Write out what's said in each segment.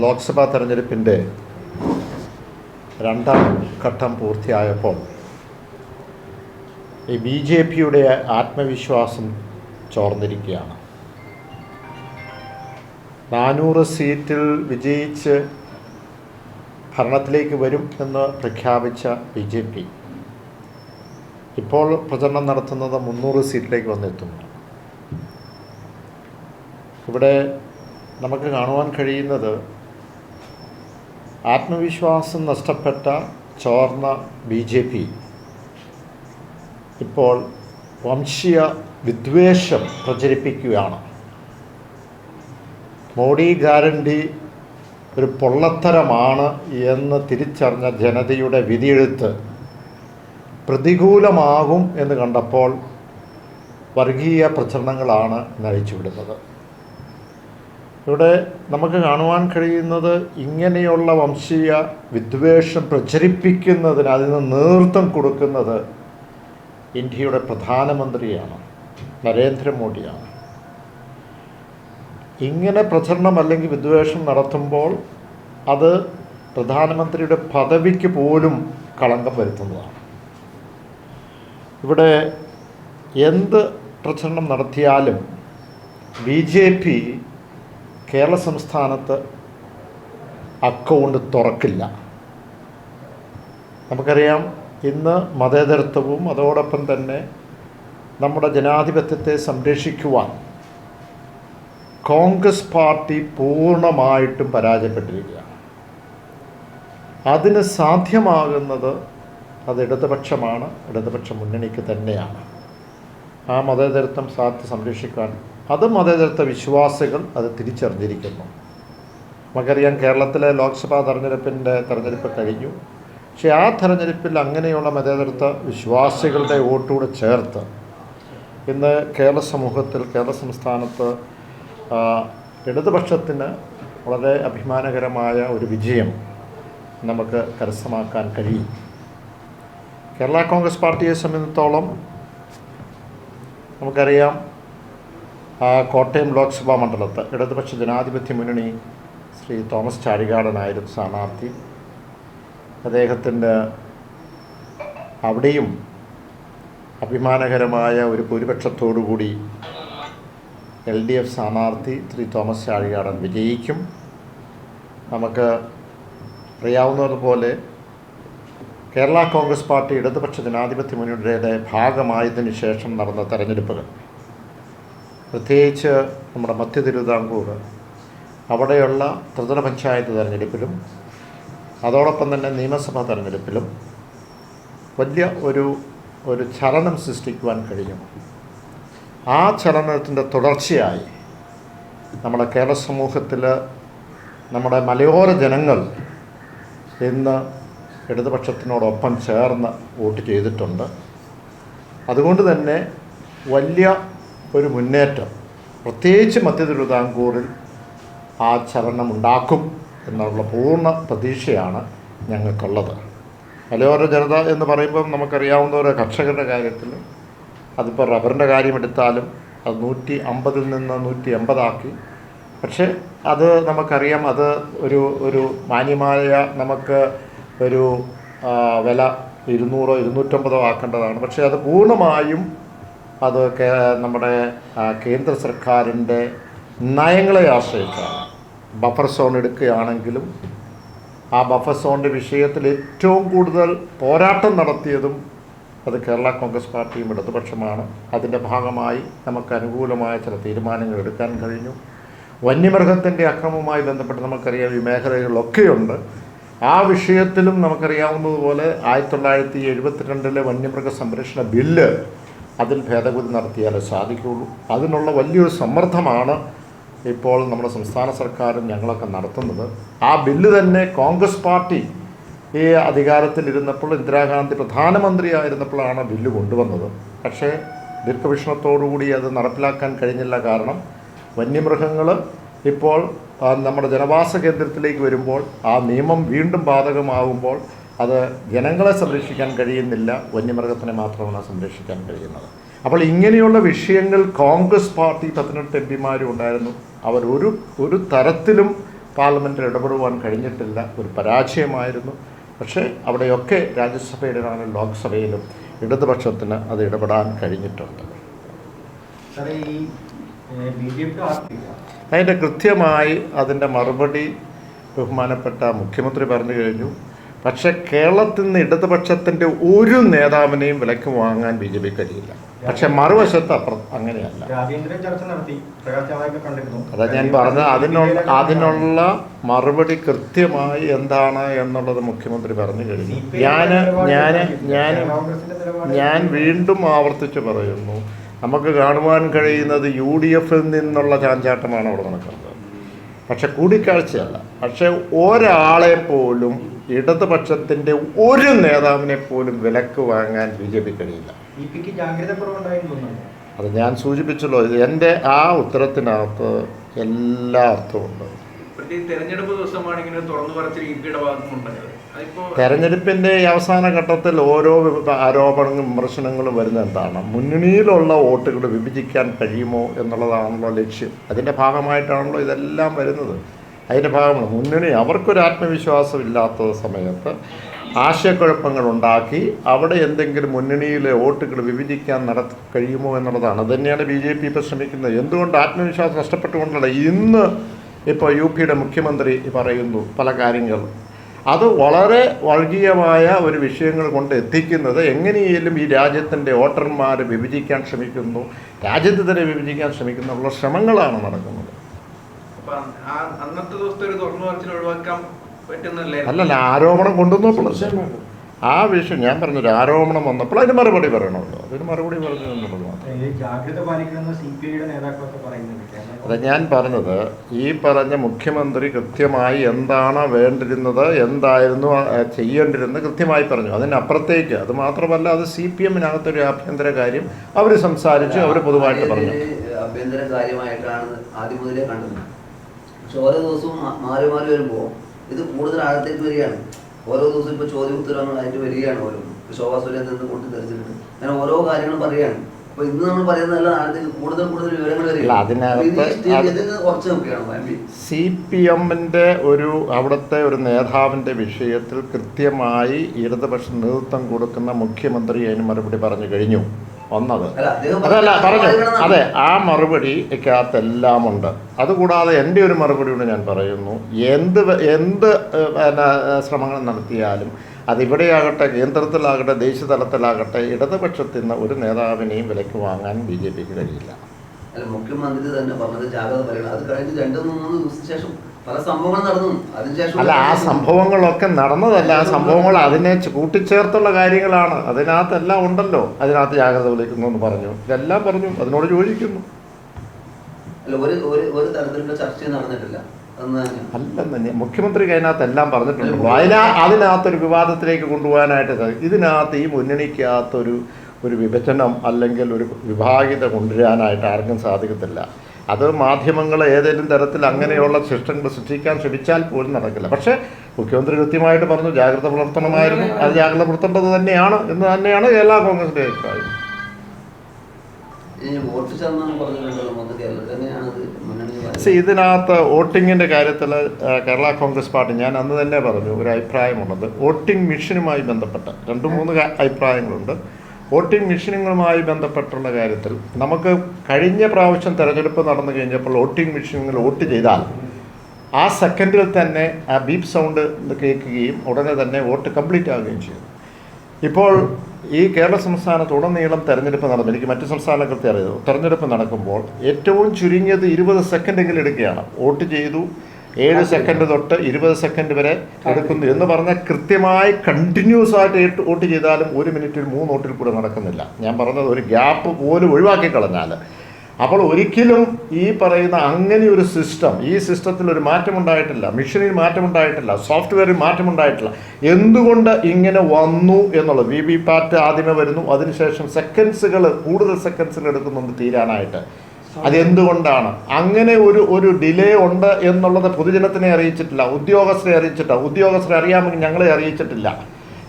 ലോക്സഭാ തെരഞ്ഞെടുപ്പിന്റെ രണ്ടാം ഘട്ടം പൂർത്തിയായപ്പോൾ ഈ ബി ജെ പിയുടെ ആത്മവിശ്വാസം ചോർന്നിരിക്കുകയാണ്. നാനൂറ് സീറ്റിൽ വിജയിച്ച് ഭരണത്തിലേക്ക് വരും എന്ന് പ്രഖ്യാപിച്ച ബി ജെ പി ഇപ്പോൾ പ്രചരണം നടത്തുന്നത് മുന്നൂറ് സീറ്റിലേക്ക് വന്നെത്തുന്നു. ഇവിടെ നമുക്ക് കാണുവാൻ കഴിയുന്നത് ആത്മവിശ്വാസം നഷ്ടപ്പെട്ട ചോർന്ന ബി ജെ പി. ഇപ്പോൾ വംശീയ വിദ്വേഷം പ്രചരിപ്പിക്കുകയാണ്. മോഡി ഗ്യാരണ്ടി ഒരു പൊള്ളത്തരമാണ് എന്ന് തിരിച്ചറിഞ്ഞ ജനതയുടെ വിധിയെഴുത്ത് പ്രതികൂലമാകും എന്ന് കണ്ടപ്പോൾ വർഗീയ പ്രചരണങ്ങളാണ് നയിച്ചുവിടുന്നത്. ഇവിടെ നമുക്ക് കാണുവാൻ കഴിയുന്നത് ഇങ്ങനെയുള്ള വംശീയ വിദ്വേഷം പ്രചരിപ്പിക്കുന്നതിന് അതിന് നേതൃത്വം കൊടുക്കുന്നത് ഇന്ത്യയുടെ പ്രധാനമന്ത്രിയാണ് നരേന്ദ്രമോദിയാണ്. ഇങ്ങനെ പ്രചരണം അല്ലെങ്കിൽ വിദ്വേഷം നടത്തുമ്പോൾ അത് പ്രധാനമന്ത്രിയുടെ പദവിക്ക് പോലും കളങ്കം വരുത്തുന്നതാണ്. ഇവിടെ എന്ത് പ്രചരണം നടത്തിയാലും ബി ജെ പി കേരള സംസ്ഥാനത്ത് അക്കൗണ്ട് തുറക്കില്ല. നമുക്കറിയാം ഇന്ന് മതേതരത്വവും അതോടൊപ്പം തന്നെ നമ്മുടെ ജനാധിപത്യത്തെ സംരക്ഷിക്കുവാൻ കോൺഗ്രസ് പാർട്ടി പൂർണമായിട്ടും പരാജയപ്പെട്ടിരിക്കുകയാണ്. അതിന് സാധ്യമാകുന്നത് അത് ഇടതുപക്ഷമാണ് ഇടതുപക്ഷ മുന്നണിക്ക് തന്നെയാണ്. ആ മതേതരത്വം സാധ്യത സംരക്ഷിക്കാൻ അത് മതേതരത്വ വിശ്വാസികൾ അത് തിരിച്ചറിഞ്ഞിരിക്കുന്നു. നമുക്കറിയാം കേരളത്തിലെ ലോക്സഭാ തെരഞ്ഞെടുപ്പിന്റെ തെരഞ്ഞെടുപ്പ് കഴിഞ്ഞു. പക്ഷേ ആ തെരഞ്ഞെടുപ്പിൽ അങ്ങനെയുള്ള മതേതരത്വ വിശ്വാസികളുടെ വോട്ടുകൂടെ ചേർത്ത് ഇന്ന് കേരള സമൂഹത്തിൽ കേരള സംസ്ഥാനത്ത് ഇടതുപക്ഷത്തിന് വളരെ അഭിമാനകരമായ ഒരു വിജയം നമുക്ക് കരസ്ഥമാക്കാൻ കഴിയും. കേരള കോൺഗ്രസ് പാർട്ടിയെ സംബന്ധിച്ചിടത്തോളം നമുക്കറിയാം കോട്ടയം ലോക്സഭാ മണ്ഡലത്ത് ഇടതുപക്ഷ ജനാധിപത്യ മുന്നണി ശ്രീ തോമസ് ചാഴികാടനായിരുന്നു സ്ഥാനാർത്ഥി. അദ്ദേഹത്തിന്റെ അവിടെയും അഭിമാനകരമായ ഒരു ഭൂരിപക്ഷത്തോടുകൂടി എൽ ഡി എഫ് സ്ഥാനാർത്ഥി ശ്രീ തോമസ് ചാഴികാടൻ വിജയിക്കും. നമുക്ക് അറിയാവുന്നതുപോലെ കേരള കോൺഗ്രസ് പാർട്ടി ഇടതുപക്ഷ ജനാധിപത്യ മുന്നണിയുടെ ഭാഗമായതിനു ശേഷം നടന്ന തെരഞ്ഞെടുപ്പുകൾ പ്രത്യേകിച്ച് നമ്മുടെ മധ്യ തിരുവിതാംകൂർ അവിടെയുള്ള ത്രിതല പഞ്ചായത്ത് തെരഞ്ഞെടുപ്പിലും അതോടൊപ്പം തന്നെ നിയമസഭാ തെരഞ്ഞെടുപ്പിലും വലിയ ഒരു ഒരു ചലനം സൃഷ്ടിക്കുവാൻ കഴിഞ്ഞു. ആ ചലനത്തിന്റെ തുടർച്ചയായി നമ്മുടെ കേരള സമൂഹത്തിൽ നമ്മുടെ മലയോര ജനങ്ങൾ ഇന്ന് ഇടതുപക്ഷത്തിനോടൊപ്പം ചേർന്ന് വോട്ട് ചെയ്തിട്ടുണ്ട്. അതുകൊണ്ട് തന്നെ വലിയ ഒരു മുന്നേറ്റം. പ്രത്യേകിച്ച് മധ്യ തിരുവിതാംകൂറിൽ ആ ചലനം ഉണ്ടാക്കും എന്നുള്ള പൂർണ പ്രതീക്ഷയാണ് ഞങ്ങൾക്കുള്ളത്. മലയോര ജനത എന്ന് പറയുമ്പം നമുക്കറിയാവുന്ന ഓരോ കർഷകരുടെ കാര്യത്തിൽ അതിപ്പോൾ റബ്ബറിന്റെ കാര്യം എടുത്താലും അത് നൂറ്റി അമ്പതിൽ നിന്ന് നൂറ്റി എൺപതാക്കി. പക്ഷേ അത് നമുക്കറിയാം അത് ഒരു ഒരു മാന്യമായ നമുക്ക് ഒരു വില ഇരുന്നൂറോ ഇരുന്നൂറ്റമ്പതോ ആക്കേണ്ടതാണ്. പക്ഷേ അത് പൂർണമായും അത് നമ്മുടെ കേന്ദ്ര സർക്കാരിന്റെ നയങ്ങളെ ആശ്രയിച്ചാണ്. ബഫർ സോൺ എടുക്കുകയാണെങ്കിലും ആ ബഫർ സോണിന്റെ വിഷയത്തിൽ ഏറ്റവും കൂടുതൽ പോരാട്ടം നടത്തിയതും അത് കേരള കോൺഗ്രസ് പാർട്ടിയും ഇടതുപക്ഷമാണ്. അതിന്റെ ഭാഗമായി നമുക്ക് അനുകൂലമായ ചില തീരുമാനങ്ങൾ എടുക്കാൻ കഴിഞ്ഞു. വന്യമൃഗത്തിന്റെ അക്രമവുമായി ബന്ധപ്പെട്ട് നമുക്കറിയാം ഈ മേഖലകളിലൊക്കെയുണ്ട്. ആ വിഷയത്തിലും നമുക്കറിയാവുന്നതുപോലെ ആയിരത്തി തൊള്ളായിരത്തി എഴുപത്തിരണ്ടിലെ വന്യമൃഗ സംരക്ഷണ ബില്ല് അതിൽ ഭേദഗതി നടത്തിയാലേ സാധിക്കുകയുള്ളൂ. അതിനുള്ള വലിയൊരു സമ്മർദ്ദമാണ് ഇപ്പോൾ നമ്മുടെ സംസ്ഥാന സർക്കാരും ഞങ്ങളൊക്കെ നടത്തുന്നത്. ആ ബില്ല് തന്നെ കോൺഗ്രസ് പാർട്ടി ഈ അധികാരത്തിലിരുന്നപ്പോൾ ഇന്ദിരാഗാന്ധി പ്രധാനമന്ത്രിയായിരുന്നപ്പോഴാണ് ബില്ല് കൊണ്ടുവന്നത്. പക്ഷേ ദീർഘവീക്ഷണത്തോടുകൂടി അത് നടപ്പിലാക്കാൻ കഴിഞ്ഞില്ല കാരണം വന്യമൃഗങ്ങൾ ഇപ്പോൾ നമ്മുടെ ജനവാസ കേന്ദ്രത്തിലേക്ക് വരുമ്പോൾ ആ നിയമം വീണ്ടും ബാധകമാകുമ്പോൾ അത് ജനങ്ങളെ സംരക്ഷിക്കാൻ കഴിയുന്നില്ല വന്യമൃഗത്തിനെ മാത്രമാണ് സംരക്ഷിക്കാൻ കഴിയുന്നത്. അപ്പോൾ ഇങ്ങനെയുള്ള വിഷയങ്ങൾ കോൺഗ്രസ് പാർട്ടി പതിനെട്ട് എം പിമാരും ഉണ്ടായിരുന്നു. അവർ ഒരു ഒരു തരത്തിലും പാർലമെന്റിൽ ഇടപെടുവാൻ കഴിഞ്ഞിട്ടില്ല. ഒരു പരാജയമായിരുന്നു. പക്ഷേ അവിടെയൊക്കെ രാജ്യസഭയിലാണെങ്കിലും ലോക്സഭയിലും ഇടതുപക്ഷത്തിന് അത് ഇടപെടാൻ കഴിഞ്ഞിട്ടുണ്ട്. അതിന്റെ കൃത്യമായി അതിന്റെ മറുപടി ബഹുമാനപ്പെട്ട മുഖ്യമന്ത്രി പറഞ്ഞു കഴിഞ്ഞു. പക്ഷേ കേരളത്തിൽ നിന്ന് ഇടതുപക്ഷത്തിന്റെ ഒരു നേതാവിനെയും വിലക്ക് വാങ്ങാൻ ബി ജെ പി കഴിയില്ല. പക്ഷെ മറുവശത്ത് അപ്പുറം അങ്ങനെയല്ല. അതാ ഞാൻ പറഞ്ഞ അതിനുള്ള അതിനുള്ള മറുപടി കൃത്യമായി എന്താണ് എന്നുള്ളത് മുഖ്യമന്ത്രി പറഞ്ഞു കഴിഞ്ഞു. ഞാൻ ഞാൻ ഞാൻ ഞാൻ വീണ്ടും ആവർത്തിച്ച് പറയുന്നു. നമുക്ക് കാണുവാൻ കഴിയുന്നത് യു ഡി എഫിൽ നിന്നുള്ള ചാഞ്ചാട്ടമാണ് അവിടെ നടക്കുന്നത്. പക്ഷെ കൂടിക്കാഴ്ചയല്ല. പക്ഷെ ഒരാളെ പോലും ഇടതുപക്ഷത്തിന്റെ ഒരു നേതാവിനെ പോലും വിലക്ക് വാങ്ങാൻ ബി ജെ പി കഴിയില്ല. അത് ഞാൻ സൂചിപ്പിച്ചല്ലോ ഇത് എന്റെ ആ ഉത്തരത്തിനകത്ത് എല്ലാ അർത്ഥമുണ്ട് തെരഞ്ഞെടുപ്പ് ദിവസമാണ് ഇങ്ങനെ തുറന്നു തെരഞ്ഞെടുപ്പിന്റെ അവസാന ഘട്ടത്തിൽ ഓരോ ആരോപണങ്ങളും വിമർശനങ്ങളും വരുന്ന എന്താണ്? മുന്നണിയിലുള്ള വോട്ടുകൾ വിഭജിക്കാൻ കഴിയുമോ എന്നുള്ളതാണല്ലോ ലക്ഷ്യം. അതിന്റെ ഭാഗമായിട്ടാണല്ലോ ഇതെല്ലാം വരുന്നത്. അതിന്റെ ഭാഗമാണ്. മുന്നണി അവർക്കൊരു ആത്മവിശ്വാസം ഇല്ലാത്ത സമയത്ത് ആശയക്കുഴപ്പങ്ങൾ ഉണ്ടാക്കി അവിടെ എന്തെങ്കിലും മുന്നണിയിലെ വോട്ടുകൾ വിഭജിക്കാൻ നടത്തി കഴിയുമോ എന്നുള്ളതാണ്. അത് തന്നെയാണ് ബി ജെ പി ഇപ്പോൾ ശ്രമിക്കുന്നത്. എന്തുകൊണ്ട് ആത്മവിശ്വാസം നഷ്ടപ്പെട്ടുകൊണ്ടല്ല ഇന്ന് ഇപ്പോൾ യു പിയുടെ മുഖ്യമന്ത്രി പറയുന്നു പല കാര്യങ്ങൾ. അത് വളരെ വർഗീയമായ ഒരു വിഷയങ്ങൾ കൊണ്ട് എത്തിക്കുന്നത് എങ്ങനെയെങ്കിലും ഈ രാജ്യത്തിന്റെ വോട്ടർമാർ വിഭജിക്കാൻ ശ്രമിക്കുന്നു രാജ്യത്തെ തന്നെ വിഭജിക്കാൻ ശ്രമിക്കുന്നുള്ള ശ്രമങ്ങളാണ് നടക്കുന്നത്. അന്നത്തെ ദിവസത്തെ ഒരു തുറന്നു പറച്ചിൽ ഒഴിവാക്കാൻ പറ്റുന്നല്ലേ? അല്ലല്ല ആരോപണം കൊണ്ടുവന്നപ്പോൾ ആ വിഷയം ഞാൻ പറഞ്ഞൊരു ആരോപണം വന്നപ്പോൾ അതിന് മറുപടി പറയണമല്ലോ. അതിന് മറുപടി പറഞ്ഞു എന്നുള്ളത് പറയുന്നുണ്ട്. ഞാൻ പറഞ്ഞത് ഈ പറഞ്ഞ മുഖ്യമന്ത്രി കൃത്യമായി എന്താണ് വേണ്ടിരുന്നത് എന്തായിരുന്നു ചെയ്യേണ്ടിരുന്നത് കൃത്യമായി പറഞ്ഞു. അതിനപ്പുറത്തേക്ക് അത് മാത്രമല്ല അത് സി പി എമ്മിനകത്തൊരു ആഭ്യന്തര കാര്യം അവർ സംസാരിച്ചു അവർ പൊതുവായിട്ട് പറഞ്ഞു. ആഭ്യന്തര കാര്യമായിട്ടാണ് ആദ്യം മുതലേ കണ്ടത്. പക്ഷെ ഓരോ ദിവസവും മാറി മാറി വരുമ്പോൾ ഇത് കൂടുതൽ ആഴത്തേക്ക് വരികയാണ്. ഓരോ ദിവസവും ഇപ്പോൾ ചോദ്യ ഉത്തരങ്ങളായിട്ട് വരികയാണ് ഓരോ ശോഭാ സുരേന്ദ്രൻ നിന്ന് കൊണ്ട് തെറിച്ചിട്ടുണ്ട് അങ്ങനെ ഓരോ കാര്യങ്ങളും പറയുകയാണ്. അപ്പൊ ഇന്ന് നമ്മൾ പറയുന്നതല്ല നാളത്തേക്ക് കൂടുതൽ കൂടുതൽ വിവരങ്ങൾ വരികയാണ്. സി പി എമ്മിന്റെ ഒരു അവിടുത്തെ ഒരു നേതാവിന്റെ വിഷയത്തിൽ കൃത്യമായി ഇടതുപക്ഷ നേതൃത്വം കൊടുക്കുന്ന മുഖ്യമന്ത്രി അതിന് മറുപടി പറഞ്ഞു കഴിഞ്ഞു. അദ്ദേഹം അതല്ല പറഞ്ഞു? അതെ ആ എല്ലാം ഉണ്ട് അതുകൂടാതെ എന്റെ ഒരു മറുപടി കൂടെ ഞാൻ പറയുന്നു എന്ത് എന്ത് പിന്നെ ശ്രമങ്ങൾ നടത്തിയാലും അതിവിടെയാകട്ടെ കേന്ദ്രത്തിലാകട്ടെ ദേശീയ തലത്തിലാകട്ടെ ഇടതുപക്ഷത്തിൽ നിന്ന് ഒരു നേതാവിനെയും വിലക്ക് വാങ്ങാൻ ബി ജെ പിക്ക് കഴിയില്ല. അല്ല മുഖ്യമന്ത്രി തന്നെ പറഞ്ഞത് ജാഗ്രത പറയണം അത് കഴിഞ്ഞ് രണ്ട് മൂന്ന് ദിവസത്തിന് ശേഷം പല സംഭവങ്ങൾ നടന്നു. അതിനുശേഷം അല്ല ആ സംഭവങ്ങളൊക്കെ നടന്നതല്ല. ആ സംഭവങ്ങൾ അതിനെ കൂട്ടിച്ചേർത്തുള്ള കാര്യങ്ങളാണ്. അതിനകത്തെല്ലാം ഉണ്ടല്ലോ. അതിനകത്ത് ജാഗ്രത വിളിക്കുന്നു എന്ന് പറഞ്ഞു. ഇതെല്ലാം പറഞ്ഞു. അതിനോട് യോജിക്കുന്നു. അല്ല ഒരു ഒരു തരത്തിലുള്ള ചർച്ചയും നടന്നിട്ടില്ല. അല്ലെന്ന് മുഖ്യമന്ത്രി അതിനകത്ത് എല്ലാം പറഞ്ഞിട്ടുണ്ട്. അതിനാ അതിനകത്തൊരു വിവാദത്തിലേക്ക് കൊണ്ടുപോകാനായിട്ട് ഇതിനകത്ത് ഈ മുന്നണിക്കകത്തൊരു ഒരു വിഭജനം അല്ലെങ്കിൽ ഒരു വിഭാഗിത കൊണ്ടുവരാനായിട്ട് ആർക്കും സാധിക്കത്തില്ല. അത് മാധ്യമങ്ങൾ ഏതെങ്കിലും തരത്തിൽ അങ്ങനെയുള്ള സിസ്റ്റങ്ങൾ സൃഷ്ടിക്കാൻ ശ്രമിച്ചാൽ പോലും നടക്കില്ല. പക്ഷേ മുഖ്യമന്ത്രി കൃത്യമായിട്ട് പറഞ്ഞു ജാഗ്രത പുലർത്തണമായിരുന്നു. അത് ജാഗ്രത പുലർത്തേണ്ടത് തന്നെയാണ് എന്ന് തന്നെയാണ് എല്ലാ കോൺഗ്രസിന്റെ അഭിപ്രായം. ഇതിനകത്ത് വോട്ടിങ്ങിന്റെ കാര്യത്തിൽ കേരള കോൺഗ്രസ് പാർട്ടി ഞാൻ അന്ന് തന്നെ പറഞ്ഞു ഒരു അഭിപ്രായമുള്ളത്. വോട്ടിംഗ് മെഷീനുമായി ബന്ധപ്പെട്ട രണ്ട് മൂന്ന് അഭിപ്രായങ്ങളുണ്ട്. വോട്ടിംഗ് മെഷീനുകളുമായി ബന്ധപ്പെട്ടുള്ള കാര്യത്തിൽ നമുക്ക് കഴിഞ്ഞ പ്രാവശ്യം തെരഞ്ഞെടുപ്പ് നടന്നു കഴിഞ്ഞപ്പോൾ വോട്ടിംഗ് മെഷീനുകൾ വോട്ട് ചെയ്താൽ ആ സെക്കൻഡിൽ തന്നെ ആ ബീപ്പ് സൗണ്ട് കേൾക്കുകയും ഉടനെ തന്നെ വോട്ട് കംപ്ലീറ്റ് ആവുകയും ചെയ്തു. ഇപ്പോൾ ഈ കേരള സംസ്ഥാനത്ത് ഉടനീളം തെരഞ്ഞെടുപ്പ് നടന്നു. എനിക്ക് മറ്റു സംസ്ഥാനങ്ങൾക്ക് അറിയാം. തെരഞ്ഞെടുപ്പ് നടക്കുമ്പോൾ ഏറ്റവും ചുരുങ്ങിയത് ഇരുപത് സെക്കൻഡെങ്കിലും എടുക്കുകയാണ്. വോട്ട് ചെയ്തു. ഏഴ് സെക്കൻഡ് തൊട്ട് ഇരുപത് സെക്കൻഡ് വരെ എടുക്കുന്നു എന്ന് പറഞ്ഞാൽ കൃത്യമായി കണ്ടിന്യൂസ് ആയിട്ട് ഏട്ട് വോട്ട് ചെയ്താലും ഒരു മിനിറ്റിൽ മൂന്ന് വോട്ടിൽ കൂടെ നടക്കുന്നില്ല. ഞാൻ പറഞ്ഞത് ഒരു ഗ്യാപ്പ് പോലും ഒഴിവാക്കി കളഞ്ഞാൽ. അപ്പോൾ ഒരിക്കലും ഈ പറയുന്ന അങ്ങനെ ഒരു സിസ്റ്റം ഈ സിസ്റ്റത്തിൽ ഒരു മാറ്റമുണ്ടായിട്ടില്ല മെഷീനിൽ മാറ്റമുണ്ടായിട്ടില്ല സോഫ്റ്റ്വെയറിൽ മാറ്റമുണ്ടായിട്ടില്ല. എന്തുകൊണ്ട് ഇങ്ങനെ വന്നു എന്നുള്ളത്? വി വി പാറ്റ് ആദ്യമേ വരുന്നു. അതിനുശേഷം സെക്കൻഡ്സുകൾ കൂടുതൽ സെക്കൻഡ്സുകൾ എടുക്കുന്നുണ്ട് തീരാനായിട്ട്. അതെന്തുകൊണ്ടാണ്? അങ്ങനെ ഒരു ഒരു ഡിലേ ഉണ്ട് എന്നുള്ളത് പൊതുജനത്തിനെ അറിയിച്ചിട്ടില്ല ഉദ്യോഗസ്ഥരെ അറിയിച്ചിട്ടില്ല ഉദ്യോഗസ്ഥരെ അറിയാമെങ്കിൽ ഞങ്ങളെ അറിയിച്ചിട്ടില്ല.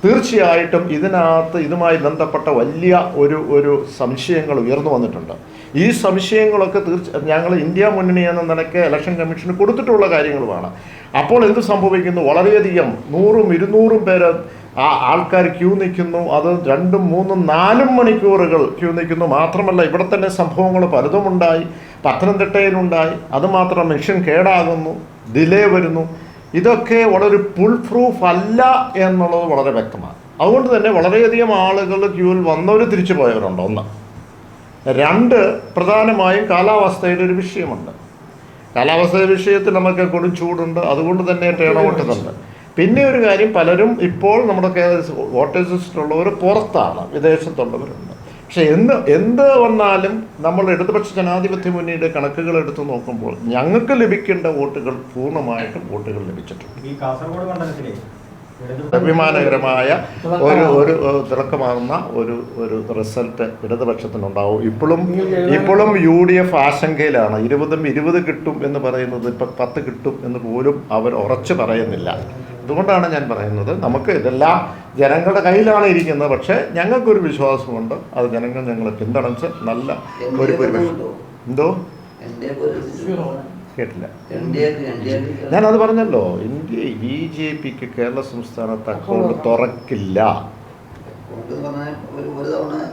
തീർച്ചയായിട്ടും ഇതിനകത്ത് ഇതുമായി ബന്ധപ്പെട്ട വലിയ ഒരു ഒരു സംശയങ്ങൾ ഉയർന്നു വന്നിട്ടുണ്ട്. ഈ സംശയങ്ങളൊക്കെ തീർച്ച ഞങ്ങൾ ഇന്ത്യ മുന്നണി എന്ന നിലയ്ക്ക് ഇലക്ഷൻ കമ്മീഷന് കൊടുത്തിട്ടുള്ള കാര്യങ്ങളുമാണ്. അപ്പോൾ എന്ത് സംഭവിക്കുന്നു? വളരെയധികം നൂറും ഇരുന്നൂറും പേര് ആ ആൾക്കാർ ക്യൂ നിൽക്കുന്നു. അത് രണ്ടും മൂന്നും നാലും മണിക്കൂറുകൾ ക്യൂ നിൽക്കുന്നു. മാത്രമല്ല ഇവിടെ തന്നെ സംഭവങ്ങൾ പലതുമുണ്ടായി. പത്തനംതിട്ടയിലുണ്ടായി. അതുമാത്രം മെഷീൻ കേടാകുന്നു. ഡിലേ വരുന്നു. ഇതൊക്കെ വളരെ പുൾ പ്രൂഫ് അല്ല എന്നുള്ളത് വളരെ വ്യക്തമാണ്. അതുകൊണ്ട് തന്നെ വളരെയധികം ആളുകൾ ക്യൂവിൽ വന്നവർ തിരിച്ചു പോയവരുണ്ട്. ഒന്ന്. രണ്ട് പ്രധാനമായും കാലാവസ്ഥയുടെ ഒരു വിഷയമുണ്ട്. കാലാവസ്ഥയുടെ വിഷയത്തിൽ നമുക്ക് കൊടും ചൂടുണ്ട്. അതുകൊണ്ട് തന്നെ ടേൺ ഔട്ടുന്നുണ്ട് പിന്നെ ഒരു കാര്യം പലരും ഇപ്പോൾ നമ്മുടെ വോട്ടേഴ്സ് ലിസ്റ്റിലുള്ളവർ പുറത്താണ് വിദേശത്തുള്ളവരുണ്ട്. പക്ഷേ എന്ത് എന്ത് വന്നാലും നമ്മൾ ഇടതുപക്ഷ ജനാധിപത്യ മുന്നണിയുടെ കണക്കുകൾ എടുത്ത് നോക്കുമ്പോൾ ഞങ്ങൾക്ക് ലഭിക്കേണ്ട വോട്ടുകൾ പൂർണമായിട്ടും വോട്ടുകൾ ലഭിച്ചിട്ടുണ്ട്. ഈ കാസർഗോഡ് മണ്ഡലത്തിലെ അഭിമാനകരമായ ഒരു ഒരു തിളക്കമാകുന്ന ഒരു ഒരു റിസൾട്ട് ഇടതുപക്ഷത്തിനുണ്ടാവും. ഇപ്പോഴും ഇപ്പോഴും യു ഡി എഫ് ആശങ്കയിലാണ്. ഇരുപതും ഇരുപത് കിട്ടും എന്ന് പറയുന്നത് ഇപ്പം പത്ത് കിട്ടും എന്ന് പോലും അവർ ഉറച്ചു പറയുന്നില്ല. അതുകൊണ്ടാണ് ഞാൻ പറയുന്നത് നമുക്ക് ഇതെല്ലാം ജനങ്ങളുടെ കയ്യിലാണ് ഇരിക്കുന്നത്. പക്ഷേ ഞങ്ങൾക്കൊരു വിശ്വാസമുണ്ട്. അത് ജനങ്ങൾ ഞങ്ങളെ പിന്തുണച്ച് നല്ല ഒരു ഭൂരിപക്ഷം എന്തോ? കേട്ടില്ല. ഞാനത് പറഞ്ഞല്ലോ. ഇന്ത്യ ബി ജെ പിക്ക് കേരള സംസ്ഥാനത്ത് അക്കൗണ്ട് തുറക്കില്ല. ഒരു ഒരു തവണ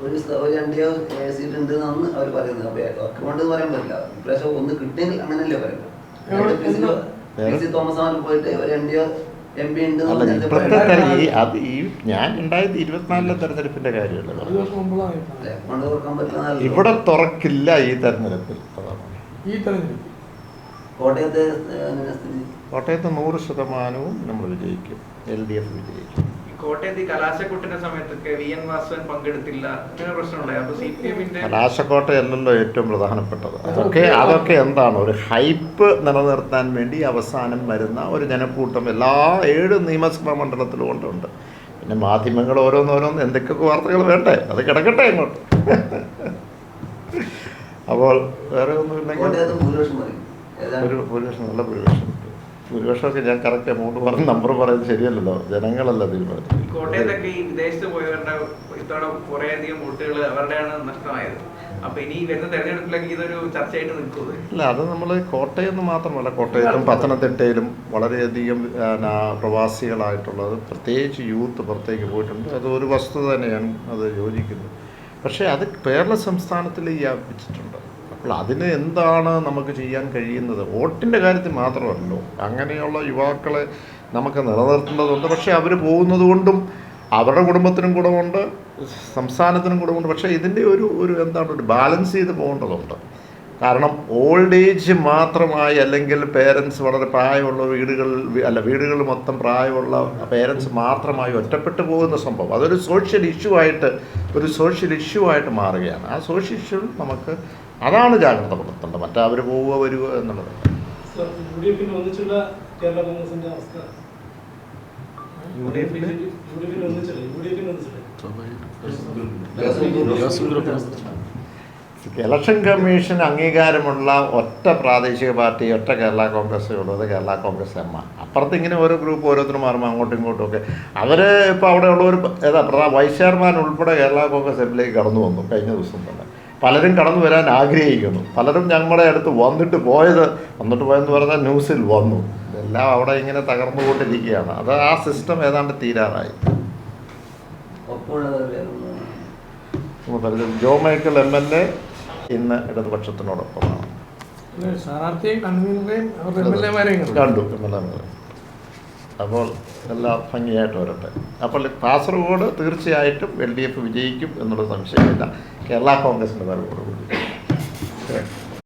ഒരു സ്ഥ- ഒരു രണ്ടോ സീറ്റ് ഉണ്ട് എന്നാണ് അവർ പറയുന്നത്. അക്കൗണ്ട് എന്ന് പറയാൻ പറ്റില്ല. ഇപ്രാവശ്യം ഒന്ന് കിട്ടിയെങ്കിൽ അങ്ങനെയല്ലേ വേറെ? അല്ല ഇപ്പോഴത്തെ. അത് ഈ ഞാൻ ഉണ്ടായത് ഇരുപത്തിനാലിലെ തെരഞ്ഞെടുപ്പിന്റെ കാര്യമല്ല ഇവിടെ തുറക്കില്ല ഈ തെരഞ്ഞെടുപ്പിൽ. ഈ തെരഞ്ഞെടുപ്പ് കോട്ടയത്തെ നൂറ് ശതമാനവും നമ്മൾ വിജയിക്കും. എൽ ഡി എഫ് വിജയിക്കും. കോട്ടയത്ത് കലാശക്കൊട്ടിന്റെ സമയത്തൊക്കെ വി എൻ വാസവൻ പങ്കെടുത്തില്ല. അങ്ങനെ പ്രശ്നമുണ്ടായി. അപ്പൊ സി പി എമ്മിന്റെ കലാശക്കോട്ടയല്ലല്ലോ ഏറ്റവും പ്രധാനപ്പെട്ടത്. അതൊക്കെ അതൊക്കെ എന്താണ്? ഒരു ഹൈപ്പ് നിലനിർത്താൻ വേണ്ടി അവസാനം വരുന്ന ഒരു ജനക്കൂട്ടം എല്ലാ ഏഴ് നിയമസഭാ മണ്ഡലത്തിലും കൊണ്ടുണ്ട് പിന്നെ മാധ്യമങ്ങൾ ഓരോന്നോരോന്ന് എന്തൊക്കെ വാർത്തകൾ വേണ്ടേ? അത് കിടക്കട്ടെ ഇങ്ങോട്ട് അപ്പോൾ വേറെ ഒന്നുമില്ലെങ്കിൽ ഒരു ഭൂരിപക്ഷം നല്ല ഭൂരിപക്ഷം. ഭൂരിപക്ഷമൊക്കെ ഞാൻ കറക്റ്റ് എമൗണ്ട് പറഞ്ഞ് നമ്പർ പറയുന്നത് ശരിയല്ലല്ലോ. ജനങ്ങളല്ല ഈ തീരുമാനിച്ചത്. കോട്ടയത്തൊക്കെ ഈ വിദേശത്ത് പോയവരുടെ ഇത്തവണ കുറെ അധികം വോട്ടുകൾ അവരുടെയാണ് നഷ്ടമായത്. അപ്പൊ ഇനി വരുന്ന തെരഞ്ഞെടുപ്പിലൊക്കെ ഇതൊരു ചർച്ചയായിട്ട് നിൽക്കുന്നത് ഇല്ല അത് നമ്മൾ കോട്ടയം എന്ന് മാത്രമല്ല കോട്ടയത്തും പത്തനംതിട്ടയിലും വളരെയധികം പ്രവാസികളായിട്ടുള്ളത് പ്രത്യേകിച്ച് യൂത്ത് പുറത്തേക്ക് പോയിട്ടുണ്ട്. അത് ഒരു വസ്തുത തന്നെയാണ് അത് യോജിക്കുന്നത്. പക്ഷേ അത് കേരള സംസ്ഥാനത്തിൽ വ്യാപിച്ചിട്ടുണ്ട്. അപ്പോൾ അതിന് എന്താണ് നമുക്ക് ചെയ്യാൻ കഴിയുന്നത്? വോട്ടിന്റെ കാര്യത്തിൽ മാത്രമല്ലോ. അങ്ങനെയുള്ള യുവാക്കളെ നമുക്ക് നിലനിർത്തേണ്ടതുണ്ട്. പക്ഷേ അവർ പോകുന്നത് കൊണ്ടും അവരുടെ കുടുംബത്തിനും ഗുണമുണ്ട് സംസ്ഥാനത്തിനും ഗുണമുണ്ട്. പക്ഷേ ഇതിന്റെ ഒരു ഒരു എന്താണ് ഒരു ബാലൻസ് ചെയ്ത് പോകേണ്ടതുണ്ട്. കാരണം ഓൾഡ് ഏജ് മാത്രമായി അല്ലെങ്കിൽ പേരൻസ് വളരെ പ്രായമുള്ള വീടുകൾ അല്ല വീടുകൾ മൊത്തം പ്രായമുള്ള പേരൻസ് മാത്രമായി ഒറ്റപ്പെട്ടു പോകുന്ന സംഭവം. അതൊരു സോഷ്യൽ ഇഷ്യൂ ആയിട്ട് ഒരു സോഷ്യൽ ഇഷ്യൂ ആയിട്ട് മാറുകയാണ്. ആ സോഷ്യൽ ഇഷ്യൂ നമുക്ക് അതാണ് ജാഗ്രത പുലർത്തേണ്ടത്. മറ്റേ അവർ പോവുക വരിക എന്നുള്ളത്. ഇലക്ഷൻ കമ്മീഷൻ അംഗീകാരമുള്ള ഒറ്റ പ്രാദേശിക പാർട്ടി ഒറ്റ കേരള കോൺഗ്രസ് ഉള്ളത് കേരള കോൺഗ്രസ് എം അപ്പുറത്ത് ഇങ്ങനെ ഓരോ ഗ്രൂപ്പ് ഓരോരുത്തരും മാറുമ്പോൾ അങ്ങോട്ടും ഇങ്ങോട്ടും ഒക്കെ. അവർ ഇപ്പോൾ അവിടെ ഉള്ളവർ ഏതാ പ്രധാന വൈസ് ചെയർമാൻ ഉൾപ്പെടെ കേരള കോൺഗ്രസ് എമ്മിലേക്ക് കടന്നു വന്നു കഴിഞ്ഞ ദിവസം തന്നെ. പലരും കടന്നു വരാൻ ആഗ്രഹിക്കുന്നു. പലരും ഞങ്ങളുടെ അടുത്ത് വന്നിട്ട് പോയത് വന്നിട്ട് പോയെന്ന് പറഞ്ഞാൽ ന്യൂസിൽ വന്നു. എല്ലാം അവിടെ ഇങ്ങനെ തകർന്നു കൊണ്ടിരിക്കുകയാണ് അത് ആ സിസ്റ്റം ഏതാണ്ട് തീരാറായി. Jo Michael M L A ഇന്ന് ഇടതുപക്ഷത്തിനോടൊപ്പമാണ്. കണ്ടു. എം എൽ എ അപ്പോൾ എല്ലാം ഭംഗിയായിട്ട് വരട്ടെ. അപ്പോൾ കാസർഗോഡ് തീർച്ചയായിട്ടും എൽ ഡി എഫ് വിജയിക്കും എന്നുള്ള സംശയമില്ല. കേരള കോൺഗ്രസിന്റെ വരവോടുകൂടി.